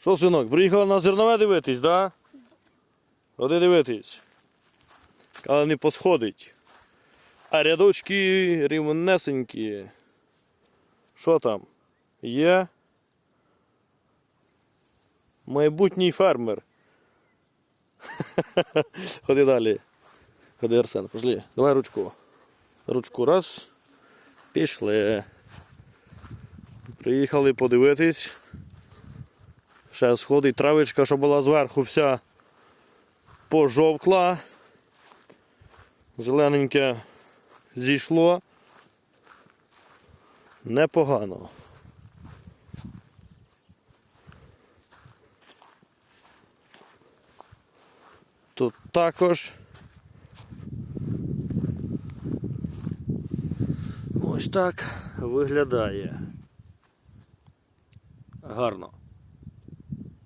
Що, синок, приїхала на зернове дивитись, да? Ходи дивитись. Але не посходить. А рядочки рівнесенькі. Що там? Є? Майбутній фермер. Ходи далі. Ходи, Арсен, пошли. Давай ручку. Ручку раз. Пішли. Приїхали подивитись. Ще сходить травичка, що була зверху вся пожовкла. Зелененьке зійшло. Непогано. Тут також. Ось так виглядає. Гарно.